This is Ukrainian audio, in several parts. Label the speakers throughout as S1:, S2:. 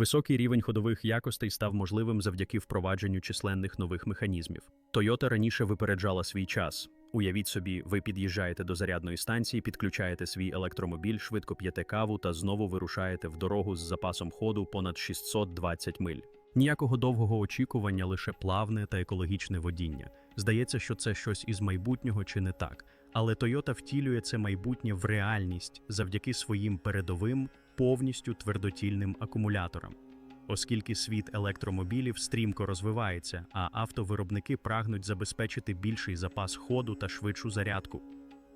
S1: Високий рівень ходових якостей став можливим завдяки впровадженню численних нових механізмів. Toyota раніше випереджала свій час. Уявіть собі, ви під'їжджаєте до зарядної станції, підключаєте свій електромобіль, швидко п'єте каву та знову вирушаєте в дорогу з запасом ходу понад 620 миль. Ніякого довгого очікування, лише плавне та екологічне водіння. Здається, що це щось із майбутнього чи не так. Але Toyota втілює це майбутнє в реальність завдяки своїм передовим, повністю твердотільним акумуляторам. Оскільки світ електромобілів стрімко розвивається, а автовиробники прагнуть забезпечити більший запас ходу та швидшу зарядку,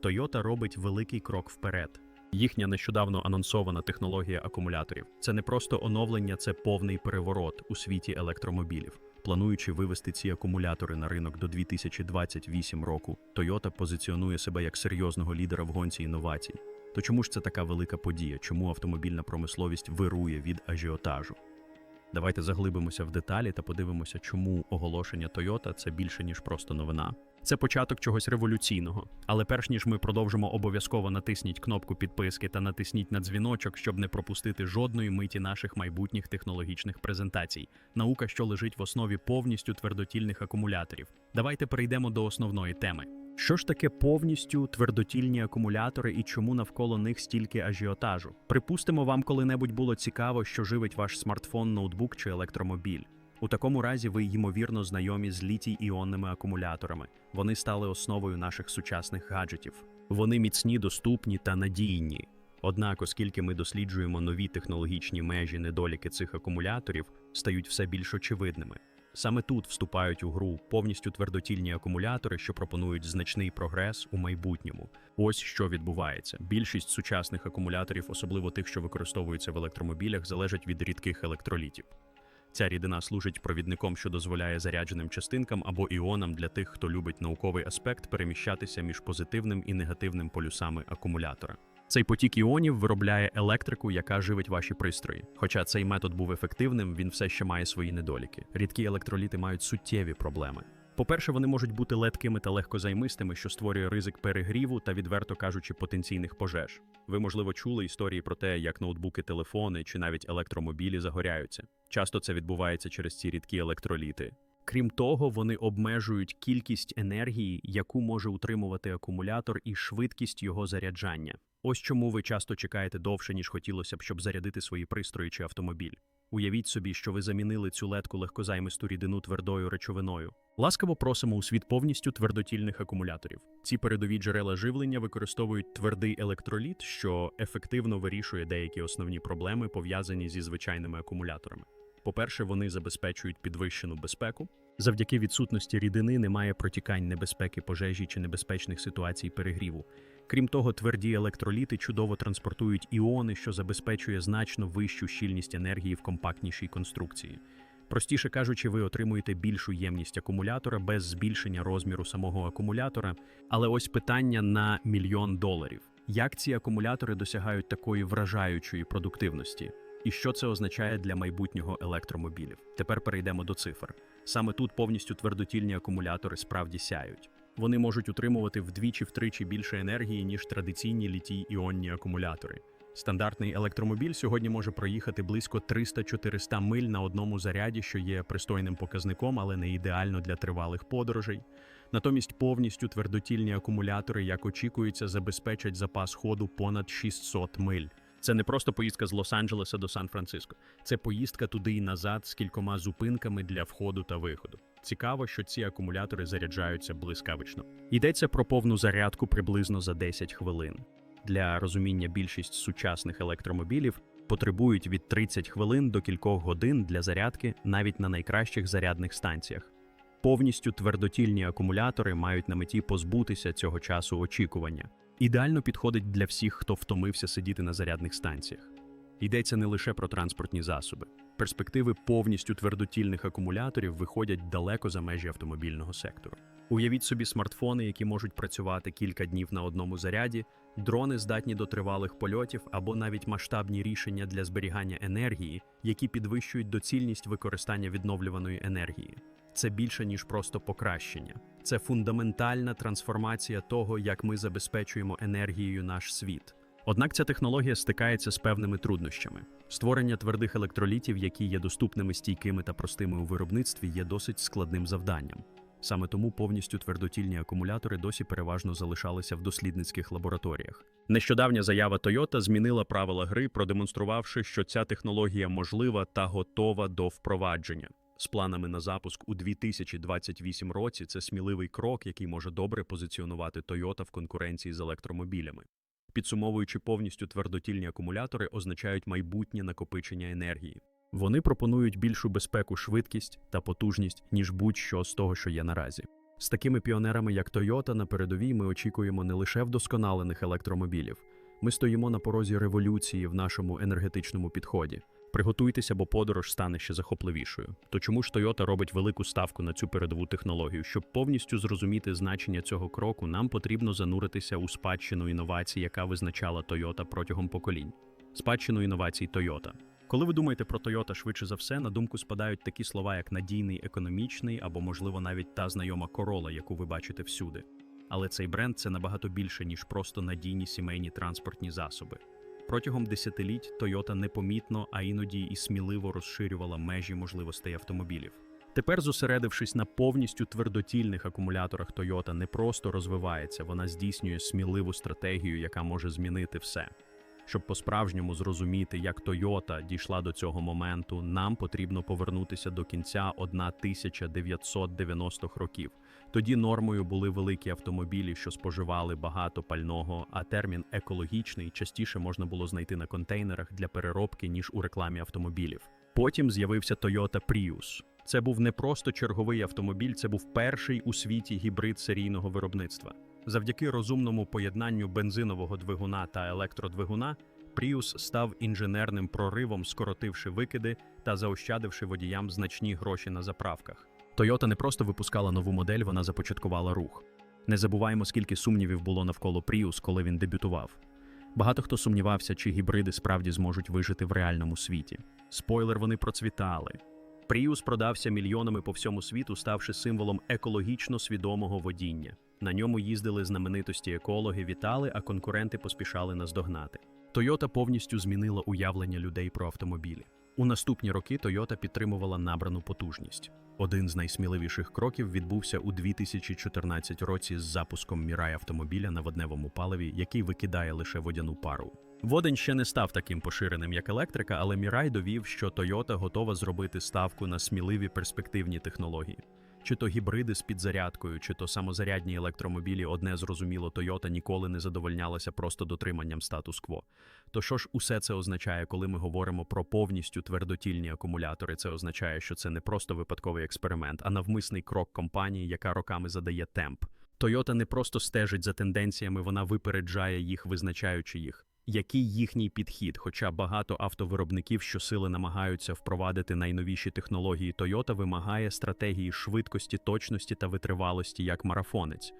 S1: Toyota робить великий крок вперед. Їхня нещодавно анонсована технологія акумуляторів це не просто оновлення, це повний переворот у світі електромобілів. Плануючи вивести ці акумулятори на ринок до 2028 року, Toyota позиціонує себе як серйозного лідера в гонці інновацій. То чому ж це така велика подія? Чому автомобільна промисловість вирує від ажіотажу? Давайте заглибимося в деталі та подивимося, чому оголошення Toyota – це більше ніж просто новина. Це початок чогось революційного. Але перш ніж ми продовжимо, обов'язково натисніть кнопку підписки та натисніть на дзвіночок, щоб не пропустити жодної миті наших майбутніх технологічних презентацій. Наука, що лежить в основі повністю твердотільних акумуляторів. Давайте перейдемо до основної теми. Що ж таке повністю твердотільні акумулятори і чому навколо них стільки ажіотажу? Припустимо, вам коли-небудь було цікаво, що живить ваш смартфон, ноутбук чи електромобіль. У такому разі ви ймовірно знайомі з літій-іонними акумуляторами. Вони стали основою наших сучасних гаджетів. Вони міцні, доступні та надійні. Однак, оскільки ми досліджуємо нові технологічні межі, недоліки цих акумуляторів стають все більш очевидними. Саме тут вступають у гру повністю твердотільні акумулятори, що пропонують значний прогрес у майбутньому. Ось що відбувається. Більшість сучасних акумуляторів, особливо тих, що використовуються в електромобілях, залежать від рідких електролітів. Ця рідина служить провідником, що дозволяє зарядженим частинкам або іонам для тих, хто любить науковий аспект, переміщатися між позитивним і негативним полюсами акумулятора. Цей потік іонів виробляє електрику, яка живить ваші пристрої. Хоча цей метод був ефективним, він все ще має свої недоліки. Рідкі електроліти мають суттєві проблеми. По-перше, вони можуть бути леткими та легкозаймистими, що створює ризик перегріву та, відверто кажучи, потенційних пожеж. Ви, можливо, чули історії про те, як ноутбуки, телефони чи навіть електромобілі загоряються. Часто це відбувається через ці рідкі електроліти. Крім того, вони обмежують кількість енергії, яку може утримувати акумулятор, і швидкість його заряджання. Ось чому ви часто чекаєте довше, ніж хотілося б, щоб зарядити свої пристрої чи автомобіль. Уявіть собі, що ви замінили цю ледку легкозаймисту рідину твердою речовиною. Ласкаво просимо у світ повністю твердотільних акумуляторів. Ці передові джерела живлення використовують твердий електроліт, що ефективно вирішує деякі основні проблеми, пов'язані зі звичайними акумуляторами. По-перше, вони забезпечують підвищену безпеку. Завдяки відсутності рідини немає протікань небезпеки пожежі чи небезпечних ситуацій перегріву. Крім того, тверді електроліти чудово транспортують іони, що забезпечує значно вищу щільність енергії в компактнішій конструкції. Простіше кажучи, ви отримуєте більшу ємність акумулятора без збільшення розміру самого акумулятора. Але ось питання на мільйон доларів: як ці акумулятори досягають такої вражаючої продуктивності? І що це означає для майбутнього електромобілів? Тепер перейдемо до цифр. Саме тут повністю твердотільні акумулятори справді сяють. Вони можуть утримувати вдвічі-втричі більше енергії, ніж традиційні літій-іонні акумулятори. Стандартний електромобіль сьогодні може проїхати близько 300-400 миль на одному заряді, що є пристойним показником, але не ідеально для тривалих подорожей. Натомість повністю твердотільні акумулятори, як очікується, забезпечать запас ходу понад 600 миль. Це не просто поїздка з Лос-Анджелеса до Сан-Франциско, це поїздка туди і назад з кількома зупинками для входу та виходу. Цікаво, що ці акумулятори заряджаються блискавично. Йдеться про повну зарядку приблизно за 10 хвилин. Для розуміння більшість сучасних електромобілів потребують від 30 хвилин до кількох годин для зарядки навіть на найкращих зарядних станціях. Повністю твердотільні акумулятори мають на меті позбутися цього часу очікування. Ідеально підходить для всіх, хто втомився сидіти на зарядних станціях. Йдеться не лише про транспортні засоби. Перспективи повністю твердотільних акумуляторів виходять далеко за межі автомобільного сектору. Уявіть собі смартфони, які можуть працювати кілька днів на одному заряді, дрони здатні до тривалих польотів або навіть масштабні рішення для зберігання енергії, які підвищують доцільність використання відновлюваної енергії. Це більше ніж просто покращення. Це фундаментальна трансформація того, як ми забезпечуємо енергією наш світ. Однак ця технологія стикається з певними труднощами. Створення твердих електролітів, які є доступними, стійкими та простими у виробництві, є досить складним завданням. Саме тому повністю твердотільні акумулятори досі переважно залишалися в дослідницьких лабораторіях. Нещодавня заява Toyota змінила правила гри, продемонструвавши, що ця технологія можлива та готова до впровадження. З планами на запуск у 2028 році це сміливий крок, який може добре позиціонувати Toyota в конкуренції з електромобілями. Підсумовуючи повністю твердотільні акумулятори, означають майбутнє накопичення енергії. Вони пропонують більшу безпеку, швидкість та потужність, ніж будь-що з того, що є наразі. З такими піонерами, як Toyota, на передовій ми очікуємо не лише вдосконалених електромобілів. Ми стоїмо на порозі революції в нашому енергетичному підході. Приготуйтеся, бо подорож стане ще захопливішою. То чому ж Toyota робить велику ставку на цю передову технологію? Щоб повністю зрозуміти значення цього кроку, нам потрібно зануритися у спадщину інновацій, яка визначала Toyota протягом поколінь. Спадщину інновацій Toyota. Коли ви думаєте про Toyota, швидше за все, на думку спадають такі слова, як надійний, економічний або, можливо, навіть та знайома Corolla, яку ви бачите всюди. Але цей бренд це набагато більше, ніж просто надійні сімейні транспортні засоби. Протягом десятиліть Toyota непомітно, а іноді і сміливо розширювала межі можливостей автомобілів. Тепер, зосередившись на повністю твердотільних акумуляторах, Toyota не просто розвивається, вона здійснює сміливу стратегію, яка може змінити все. Щоб по-справжньому зрозуміти, як Toyota дійшла до цього моменту, нам потрібно повернутися до кінця 1990-х років. Тоді нормою були великі автомобілі, що споживали багато пального, а термін екологічний частіше можна було знайти на контейнерах для переробки, ніж у рекламі автомобілів. Потім з'явився Toyota Prius. Це був не просто черговий автомобіль, це був перший у світі гібрид серійного виробництва. Завдяки розумному поєднанню бензинового двигуна та електродвигуна, Prius став інженерним проривом, скоротивши викиди та заощадивши водіям значні гроші на заправках. Toyota не просто випускала нову модель, вона започаткувала рух. Не забуваємо, скільки сумнівів було навколо Prius, коли він дебютував. Багато хто сумнівався, чи гібриди справді зможуть вижити в реальному світі. Спойлер, вони процвітали. Prius продався мільйонами по всьому світу, ставши символом екологічно свідомого водіння. На ньому їздили знаменитості екологи, вітали, а конкуренти поспішали наздогнати. Toyota повністю змінила уявлення людей про автомобілі. У наступні роки Toyota підтримувала набрану потужність. Один з найсміливіших кроків відбувся у 2014 році з запуском Mirai автомобіля на водневому паливі, який викидає лише водяну пару. Водень ще не став таким поширеним, як електрика, але Mirai довів, що Toyota готова зробити ставку на сміливі перспективні технології. Чи то гібриди з підзарядкою, чи то самозарядні електромобілі, одне зрозуміло, Toyota ніколи не задовольнялася просто дотриманням статус-кво. То що ж усе це означає, коли ми говоримо про повністю твердотільні акумулятори? Це означає, що це не просто випадковий експеримент, а навмисний крок компанії, яка роками задає темп. Toyota не просто стежить за тенденціями, вона випереджає їх, визначаючи їх. Який їхній підхід? Хоча багато автовиробників щосили намагаються впровадити найновіші технології, Toyota вимагає стратегії швидкості, точності та витривалості як марафонець.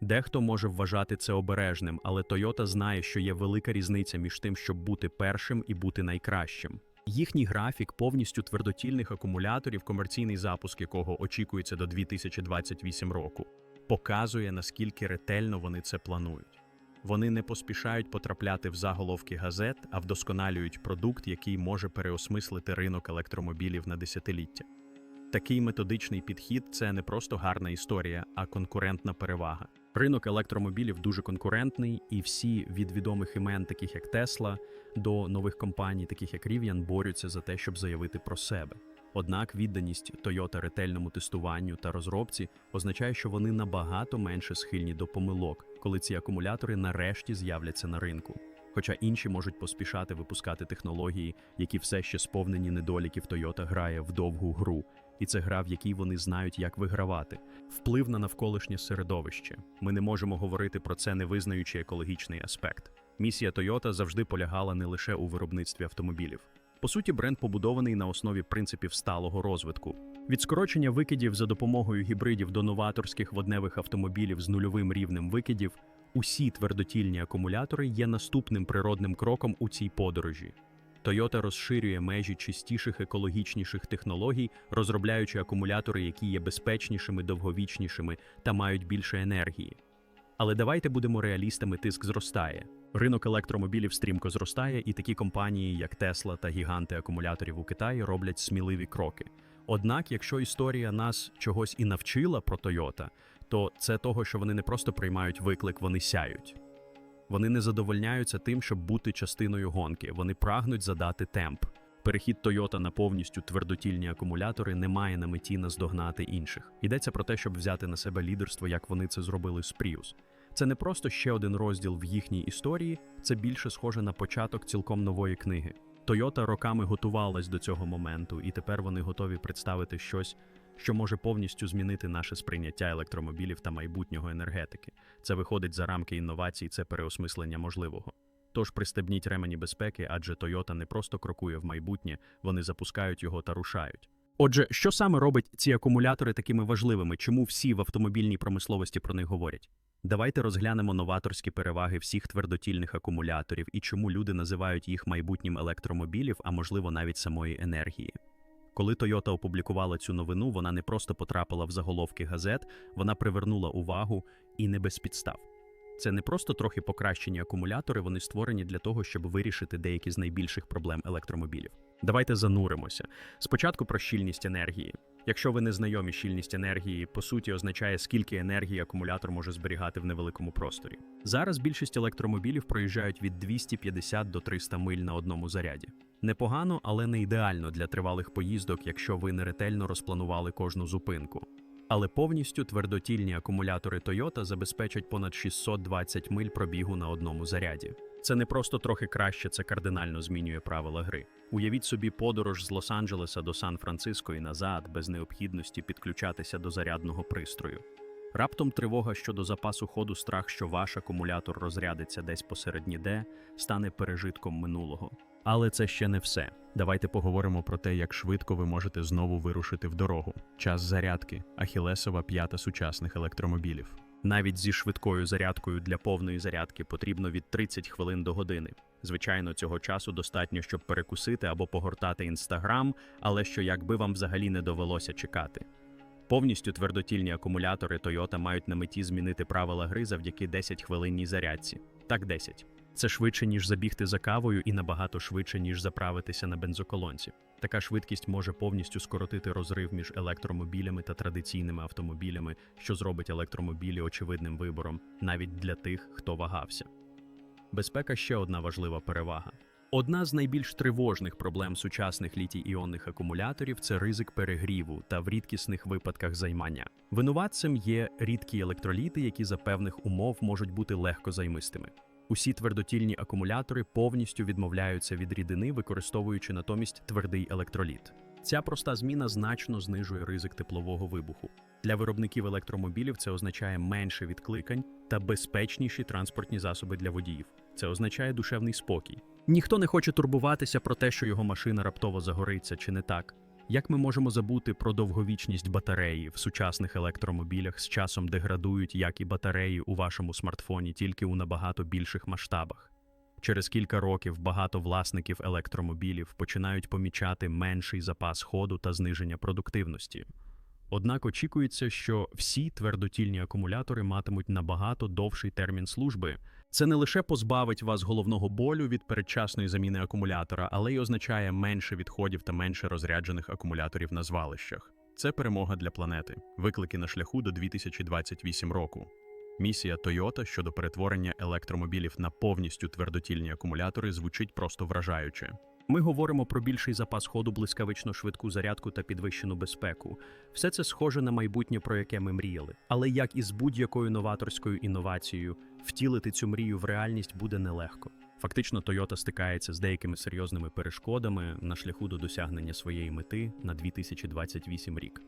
S1: Дехто може вважати це обережним, але Toyota знає, що є велика різниця між тим, щоб бути першим і бути найкращим. Їхній графік повністю твердотільних акумуляторів, комерційний запуск якого очікується до 2028 року, показує наскільки ретельно вони це планують. Вони не поспішають потрапляти в заголовки газет, а вдосконалюють продукт, який може переосмислити ринок електромобілів на десятиліття. Такий методичний підхід це не просто гарна історія, а конкурентна перевага. Ринок електромобілів дуже конкурентний, і всі від відомих імен, таких як Tesla, до нових компаній, таких як Rivian, борються за те, щоб заявити про себе. Однак відданість Toyota ретельному тестуванню та розробці означає, що вони набагато менше схильні до помилок, коли ці акумулятори нарешті з'являться на ринку. Хоча інші можуть поспішати випускати технології, які все ще сповнені недоліків Toyota грає в довгу гру, і це гра, в якій вони знають, як вигравати. Вплив на навколишнє середовище. Ми не можемо говорити про це, не визнаючи екологічний аспект. Місія Toyota завжди полягала не лише у виробництві автомобілів. По суті, бренд побудований на основі принципів сталого розвитку. Від скорочення викидів за допомогою гібридів до новаторських водневих автомобілів з нульовим рівнем викидів, усі твердотільні акумулятори є наступним природним кроком у цій подорожі. Toyota розширює межі чистіших екологічніших технологій, розробляючи акумулятори, які є безпечнішими, довговічнішими та мають більше енергії. Але давайте будемо реалістами, тиск зростає. Ринок електромобілів стрімко зростає, і такі компанії, як Tesla та гіганти акумуляторів у Китаї, роблять сміливі кроки. Однак, якщо історія нас чогось і навчила про Toyota, то це того, що вони не просто приймають виклик, вони сяють. Вони не задовольняються тим, щоб бути частиною гонки. Вони прагнуть задати темп. Перехід Toyota на повністю твердотільні акумулятори не має на меті наздогнати інших. Йдеться про те, щоб взяти на себе лідерство, як вони це зробили з Prius. Це не просто ще один розділ в їхній історії, це більше схоже на початок цілком нової книги. Toyota роками готувалась до цього моменту, і тепер вони готові представити щось, що може повністю змінити наше сприйняття електромобілів та майбутнього енергетики. Це виходить за рамки інновацій, це переосмислення можливого. Тож пристебніть ремені безпеки, адже Toyota не просто крокує в майбутнє, вони запускають його та рушають. Отже, що саме робить ці акумулятори такими важливими? Чому всі в автомобільній промисловості про них говорять? Давайте розглянемо новаторські переваги всіх твердотільних акумуляторів і чому люди називають їх майбутнім електромобілів, а можливо навіть самої енергії. Коли Toyota опублікувала цю новину, вона не просто потрапила в заголовки газет, вона привернула увагу і не без підстав. Це не просто трохи покращені акумулятори, вони створені для того, щоб вирішити деякі з найбільших проблем електромобілів. Давайте зануримося. Спочатку про щільність енергії. Якщо ви не знайомі, щільність енергії, по суті, означає, скільки енергії акумулятор може зберігати в невеликому просторі. Зараз більшість електромобілів проїжджають від 250 до 300 миль на одному заряді. Непогано, але не ідеально для тривалих поїздок, якщо ви не ретельно розпланували кожну зупинку. Але повністю твердотільні акумулятори Toyota забезпечать понад 620 миль пробігу на одному заряді. Це не просто трохи краще, це кардинально змінює правила гри. Уявіть собі подорож з Лос-Анджелеса до Сан-Франциско і назад без необхідності підключатися до зарядного пристрою. Раптом тривога щодо запасу ходу, страх, що ваш акумулятор розрядиться десь посеред ніде, стане пережитком минулого. Але це ще не все. Давайте поговоримо про те, як швидко ви можете знову вирушити в дорогу. Час зарядки ахілесова п'ята сучасних електромобілів. Навіть зі швидкою зарядкою для повної зарядки потрібно від 30 хвилин до години. Звичайно, цього часу достатньо, щоб перекусити або погортати інстаграм, але що якби вам взагалі не довелося чекати. Повністю твердотільні акумулятори Toyota мають на меті змінити правила гри завдяки 10 хвилинній зарядці. Так, 10. Це швидше, ніж забігти за кавою, і набагато швидше, ніж заправитися на бензоколонці. Така швидкість може повністю скоротити розрив між електромобілями та традиційними автомобілями, що зробить електромобілі очевидним вибором навіть для тих, хто вагався. Безпека ще одна важлива перевага. Одна з найбільш тривожних проблем сучасних літій-іонних акумуляторів це ризик перегріву та в рідкісних випадках займання. Винуватцем є рідкі електроліти, які за певних умов можуть бути легко займистими. Усі твердотільні акумулятори повністю відмовляються від рідини, використовуючи натомість твердий електроліт. Ця проста зміна значно знижує ризик теплового вибуху. Для виробників електромобілів це означає менше відкликань та безпечніші транспортні засоби для водіїв. Це означає душевний спокій. Ніхто не хоче турбуватися про те, що його машина раптово загориться чи не так. Як ми можемо забути про довговічність батареї в сучасних електромобілях з часом деградують, як і батареї у вашому смартфоні, тільки у набагато більших масштабах? Через кілька років багато власників електромобілів починають помічати менший запас ходу та зниження продуктивності. Однак очікується, що всі твердотільні акумулятори матимуть набагато довший термін служби. Це не лише позбавить вас головного болю від передчасної заміни акумулятора, але й означає менше відходів та менше розряджених акумуляторів на звалищах. Це перемога для планети, виклики на шляху до 2028 року. Місія Toyota щодо перетворення електромобілів на повністю твердотільні акумулятори звучить просто вражаюче. Ми говоримо про більший запас ходу, блискавично швидку зарядку та підвищену безпеку. Все це схоже на майбутнє, про яке ми мріяли. Але як і з будь-якою новаторською інновацією, втілити цю мрію в реальність буде нелегко. Фактично, Toyota стикається з деякими серйозними перешкодами на шляху до досягнення своєї мети на 2028 рік.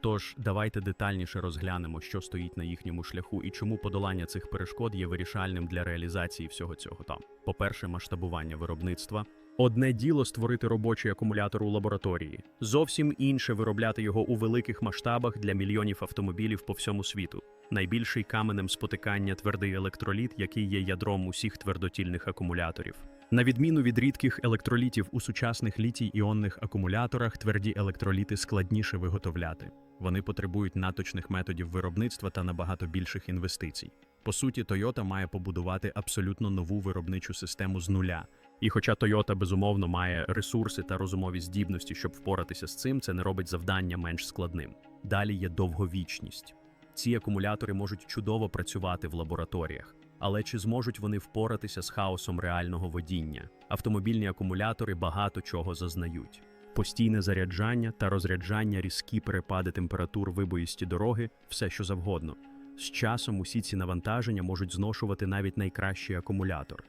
S1: Тож давайте детальніше розглянемо, що стоїть на їхньому шляху і чому подолання цих перешкод є вирішальним для реалізації всього цього там. По-перше, масштабування виробництва. Одне діло створити робочий акумулятор у лабораторії, зовсім інше виробляти його у великих масштабах для мільйонів автомобілів по всьому світу. Найбільший каменем спотикання твердий електроліт, який є ядром усіх твердотільних акумуляторів. На відміну від рідких електролітів у сучасних літій-іонних акумуляторах, тверді електроліти складніше виготовляти. Вони потребують наточних методів виробництва та набагато більших інвестицій. По суті, Toyota має побудувати абсолютно нову виробничу систему з нуля. І хоча Toyota, безумовно, має ресурси та розумові здібності, щоб впоратися з цим, це не робить завдання менш складним. Далі є довговічність. Ці акумулятори можуть чудово працювати в лабораторіях, але чи зможуть вони впоратися з хаосом реального водіння? Автомобільні акумулятори багато чого зазнають. Постійне заряджання та розряджання, різкі перепади температур вибоїсті дороги все що завгодно. З часом усі ці навантаження можуть зношувати навіть найкращий акумулятор.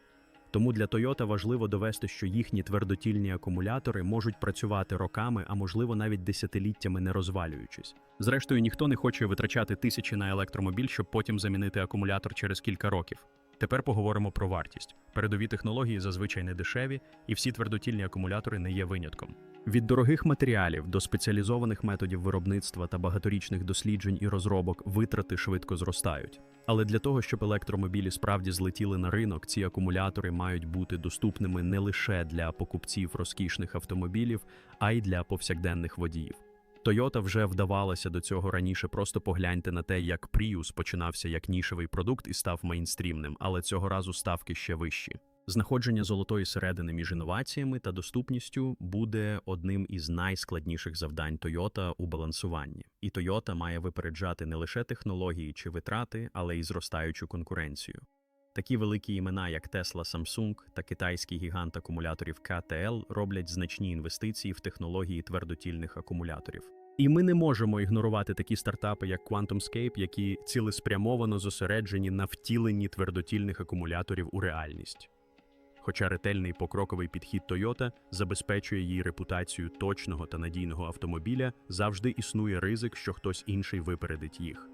S1: Тому для Toyota важливо довести, що їхні твердотільні акумулятори можуть працювати роками, а можливо навіть десятиліттями не розвалюючись. Зрештою, ніхто не хоче витрачати тисячі на електромобіль, щоб потім замінити акумулятор через кілька років. Тепер поговоримо про вартість. Передові технології зазвичай не дешеві, і всі твердотільні акумулятори не є винятком. Від дорогих матеріалів до спеціалізованих методів виробництва та багаторічних досліджень і розробок витрати швидко зростають. Але для того, щоб електромобілі справді злетіли на ринок, ці акумулятори мають бути доступними не лише для покупців розкішних автомобілів, а й для повсякденних водіїв. Toyota вже вдавалася до цього раніше. Просто погляньте на те, як Prius починався як нішевий продукт і став мейнстрімним, але цього разу ставки ще вищі. Знаходження золотої середини між інноваціями та доступністю буде одним із найскладніших завдань Toyota у балансуванні. І Toyota має випереджати не лише технології чи витрати, але й зростаючу конкуренцію. Такі великі імена, як Tesla, Samsung та китайський гігант акумуляторів KTL роблять значні інвестиції в технології твердотільних акумуляторів. І ми не можемо ігнорувати такі стартапи, як QuantumScape, які цілеспрямовано зосереджені на втіленні твердотільних акумуляторів у реальність. Хоча ретельний покроковий підхід Toyota забезпечує їй репутацію точного та надійного автомобіля, завжди існує ризик, що хтось інший випередить їх.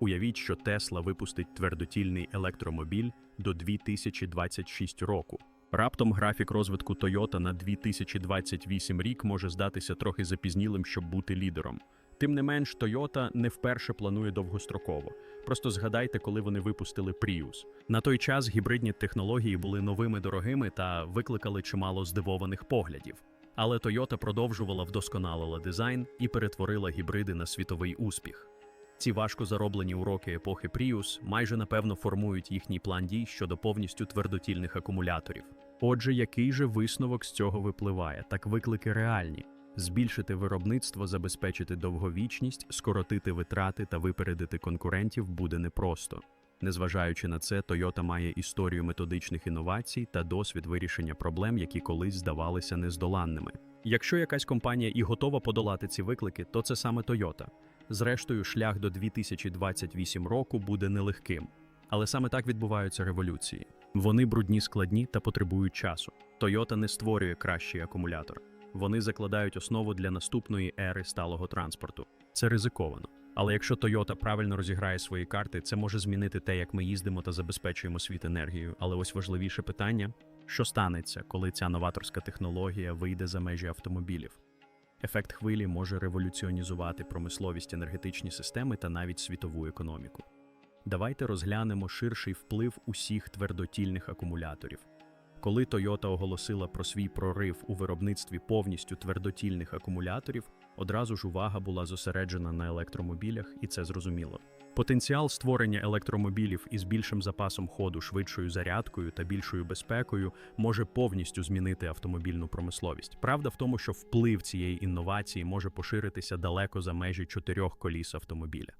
S1: Уявіть, що Tesla випустить твердотільний електромобіль до 2026 року. Раптом графік розвитку Toyota на 2028 рік може здатися трохи запізнілим, щоб бути лідером. Тим не менш, Toyota не вперше планує довгостроково. Просто згадайте, коли вони випустили Prius. На той час гібридні технології були новими дорогими та викликали чимало здивованих поглядів. Але Toyota продовжувала вдосконалила дизайн і перетворила гібриди на світовий успіх. Ці важко зароблені уроки епохи Prius майже напевно формують їхній план дій щодо повністю твердотільних акумуляторів. Отже, який же висновок з цього випливає? Так виклики реальні: збільшити виробництво, забезпечити довговічність, скоротити витрати та випередити конкурентів буде непросто. Незважаючи на це, Toyota має історію методичних інновацій та досвід вирішення проблем, які колись здавалися нездоланними. Якщо якась компанія і готова подолати ці виклики, то це саме Toyota. Зрештою, шлях до 2028 року буде нелегким. Але саме так відбуваються революції. Вони брудні, складні та потребують часу. Toyota не створює кращий акумулятор. Вони закладають основу для наступної ери сталого транспорту. Це ризиковано. Але якщо Toyota правильно розіграє свої карти, це може змінити те, як ми їздимо та забезпечуємо світ енергією. Але ось важливіше питання: що станеться, коли ця новаторська технологія вийде за межі автомобілів? Ефект хвилі може революціонізувати промисловість енергетичні системи та навіть світову економіку. Давайте розглянемо ширший вплив усіх твердотільних акумуляторів. Коли Toyota оголосила про свій прорив у виробництві повністю твердотільних акумуляторів, одразу ж увага була зосереджена на електромобілях, і це зрозуміло. Потенціал створення електромобілів із більшим запасом ходу, швидшою зарядкою та більшою безпекою може повністю змінити автомобільну промисловість. Правда в тому, що вплив цієї інновації може поширитися далеко за межі чотирьох коліс автомобіля.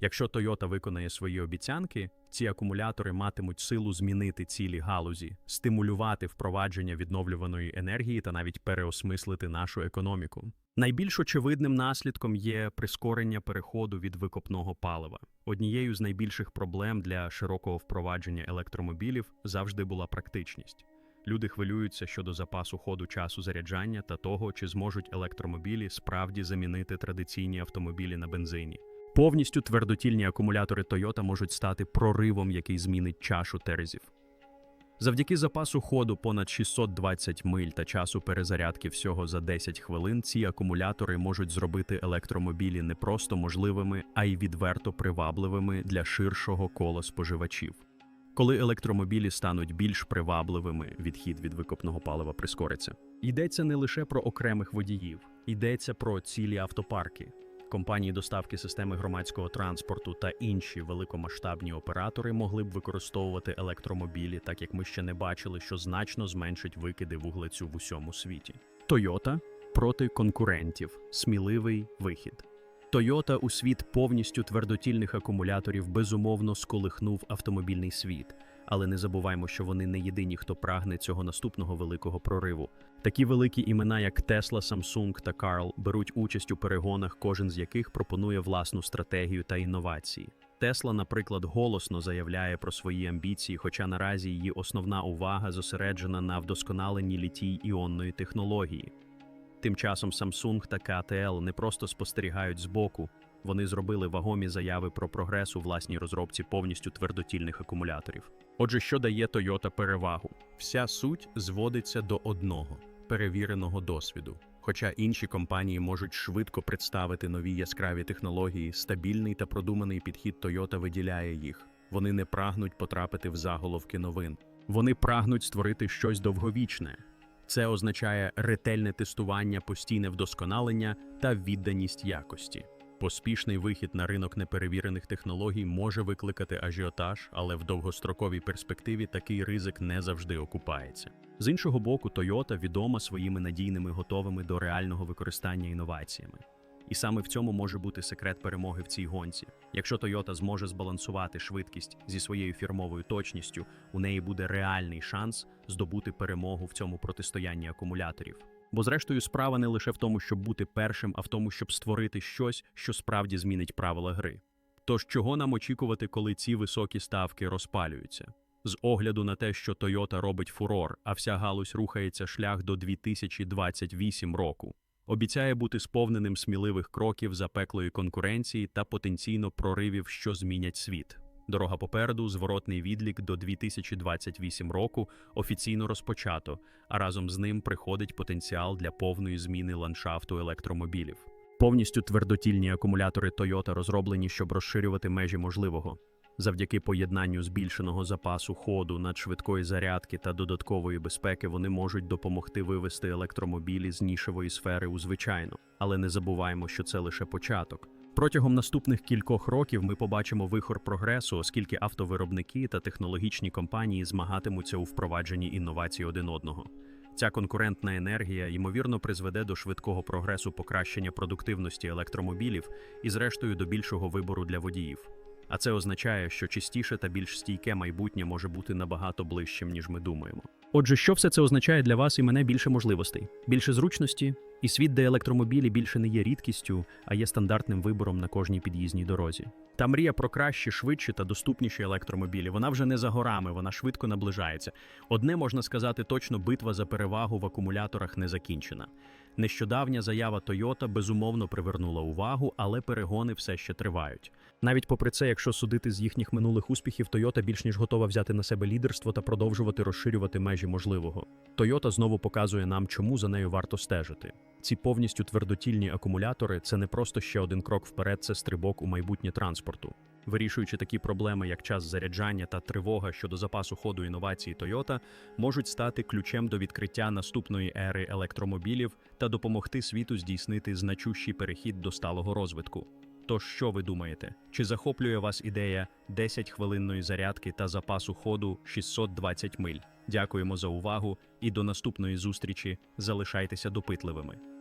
S1: Якщо Toyota виконає свої обіцянки, ці акумулятори матимуть силу змінити цілі галузі, стимулювати впровадження відновлюваної енергії та навіть переосмислити нашу економіку. Найбільш очевидним наслідком є прискорення переходу від викопного палива. Однією з найбільших проблем для широкого впровадження електромобілів завжди була практичність. Люди хвилюються щодо запасу ходу часу заряджання та того, чи зможуть електромобілі справді замінити традиційні автомобілі на бензині. Повністю твердотільні акумулятори Toyota можуть стати проривом, який змінить чашу терезів. Завдяки запасу ходу понад 620 миль та часу перезарядки всього за 10 хвилин, ці акумулятори можуть зробити електромобілі не просто можливими, а й відверто привабливими для ширшого кола споживачів. Коли електромобілі стануть більш привабливими, відхід від викопного палива прискориться. Йдеться не лише про окремих водіїв, йдеться про цілі автопарки. Компанії доставки системи громадського транспорту та інші великомасштабні оператори могли б використовувати електромобілі, так як ми ще не бачили, що значно зменшить викиди вуглецю в усьому світі. Toyota проти конкурентів. Сміливий вихід. Toyota у світ повністю твердотільних акумуляторів безумовно сколихнув автомобільний світ, але не забуваймо, що вони не єдині, хто прагне цього наступного великого прориву. Такі великі імена, як Tesla, Samsung та Carl, беруть участь у перегонах, кожен з яких пропонує власну стратегію та інновації. Tesla, наприклад, голосно заявляє про свої амбіції, хоча наразі її основна увага зосереджена на вдосконаленні літій іонної технології. Тим часом Samsung та KTL не просто спостерігають збоку, вони зробили вагомі заяви про прогрес у власній розробці повністю твердотільних акумуляторів. Отже, що дає Toyota перевагу? Вся суть зводиться до одного перевіреного досвіду. Хоча інші компанії можуть швидко представити нові яскраві технології, стабільний та продуманий підхід Toyota виділяє їх. Вони не прагнуть потрапити в заголовки новин. Вони прагнуть створити щось довговічне. Це означає ретельне тестування, постійне вдосконалення та відданість якості. Поспішний вихід на ринок неперевірених технологій може викликати ажіотаж, але в довгостроковій перспективі такий ризик не завжди окупається. З іншого боку, Toyota відома своїми надійними готовими до реального використання інноваціями. І саме в цьому може бути секрет перемоги в цій гонці. Якщо Toyota зможе збалансувати швидкість зі своєю фірмовою точністю, у неї буде реальний шанс здобути перемогу в цьому протистоянні акумуляторів. Бо, зрештою, справа не лише в тому, щоб бути першим, а в тому, щоб створити щось, що справді змінить правила гри. Тож чого нам очікувати, коли ці високі ставки розпалюються? З огляду на те, що Toyota робить фурор, а вся галузь рухається шлях до 2028 року. Обіцяє бути сповненим сміливих кроків запеклої конкуренції та потенційно проривів, що змінять світ. Дорога попереду, зворотний відлік до 2028 року офіційно розпочато, а разом з ним приходить потенціал для повної зміни ландшафту електромобілів. Повністю твердотільні акумулятори Toyota розроблені, щоб розширювати межі можливого. Завдяки поєднанню збільшеного запасу ходу, надшвидкої зарядки та додаткової безпеки вони можуть допомогти вивести електромобілі з нішевої сфери у звичайну. Але не забуваємо, що це лише початок. Протягом наступних кількох років ми побачимо вихор прогресу, оскільки автовиробники та технологічні компанії змагатимуться у впровадженні інновацій один одного. Ця конкурентна енергія ймовірно призведе до швидкого прогресу покращення продуктивності електромобілів і, зрештою, до більшого вибору для водіїв. А це означає, що чистіше та більш стійке майбутнє може бути набагато ближчим, ніж ми думаємо. Отже, що все це означає для вас і мене більше можливостей, більше зручності, і світ, де електромобілі більше не є рідкістю, а є стандартним вибором на кожній під'їзній дорозі. Та мрія про кращі, швидші та доступніші електромобілі. Вона вже не за горами, вона швидко наближається. Одне можна сказати точно, битва за перевагу в акумуляторах не закінчена. Нещодавня заява Toyota безумовно привернула увагу, але перегони все ще тривають. Навіть попри це, якщо судити з їхніх минулих успіхів, Toyota більш ніж готова взяти на себе лідерство та продовжувати розширювати межі можливого. Toyota знову показує нам, чому за нею варто стежити. Ці повністю твердотільні акумулятори це не просто ще один крок вперед, це стрибок у майбутнє транспорту. Вирішуючи такі проблеми, як час заряджання та тривога щодо запасу ходу інновацій Toyota, можуть стати ключем до відкриття наступної ери електромобілів та допомогти світу здійснити значущий перехід до сталого розвитку. Тож, що ви думаєте? Чи захоплює вас ідея 10-хвилинної зарядки та запасу ходу 620 миль? Дякуємо за увагу і до наступної зустрічі. Залишайтеся допитливими.